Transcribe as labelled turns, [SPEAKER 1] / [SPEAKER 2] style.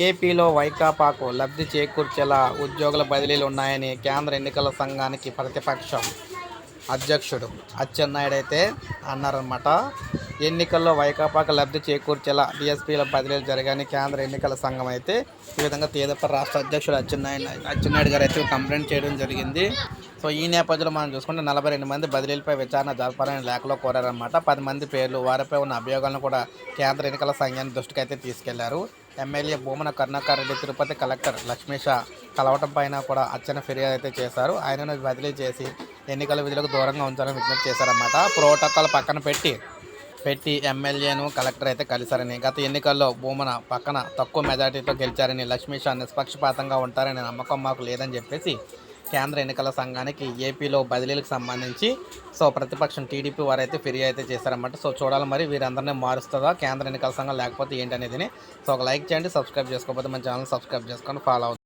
[SPEAKER 1] ఏపీలో వైకాపాకు లబ్ధి చేకూర్చేలా ఉద్యోగుల బదిలీలు ఉన్నాయని కేంద్ర ఎన్నికల సంఘానికి ప్రతిపక్షం అధ్యక్షుడు అచ్చెన్నాయుడు అయితే ఎన్నికల్లో వైకాపాకు లబ్ధి చేకూర్చేలా డిఎస్పీల బదిలీలు జరగాని కేంద్ర ఎన్నికల సంఘం అయితే ఈ విధంగా తేదప రాష్ట్ర అధ్యక్షుడు అచ్చెన్నాయుడు అచ్చెన్నాయుడు గారు అయితే కంప్లైంట్ చేయడం జరిగింది. సో ఈ నేపథ్యంలో మనం చూసుకుంటే నలభై రెండు మంది బదిలీలపై విచారణ జరపాలని లేఖలో కోరారన్నమాట. పది మంది పేర్లు వారిపై ఉన్న అభియోగాలను కూడా కేంద్ర ఎన్నికల సంఘాన్ని దృష్టికి అయితే తీసుకెళ్ళారు. ఎమ్మెల్యే భూమన కరుణాకర్ రెడ్డి తిరుపతి కలెక్టర్ లక్ష్మీష కలవటం పైన కూడా అచ్చన ఫిర్యాదు అయితే చేశారు. ఆయనను బదిలీ చేసి ఎన్నికల విధులకు దూరంగా ఉంచాలని విజ్ఞప్తి చేశారన్నమాట. ప్రోటోకాల్ పక్కన పెట్టి పెట్టి ఎమ్మెల్యేను కలెక్టర్ అయితే కలిశారని గత ఎన్నికల్లో భూమన పక్కన తక్కువ మెజార్టీతో గెలిచారని లక్ష్మీషా నిష్పక్షపాతంగా ఉంటారని నమ్మకం మాకు లేదని చెప్పేసి కేంద్ర ఎన్నికల సంఘానికి ఏపీలో బదిలీలకు సంబంధించి సో ప్రతిపక్షం టీడీపీ వారైతే ఫిర్యాదు అయితే చేశారన్నమాట. సో చూడాలి మరి వీరందరినీ మారుస్తుందా కేంద్ర ఎన్నికల సంఘం లేకపోతే ఏంటనేది సో ఒక లైక్ చేయండి సబ్స్క్రైబ్ చేసుకోకపోతే మన ఛానల్ సబ్స్క్రైబ్ చేసుకొని ఫాలో అవుతుంది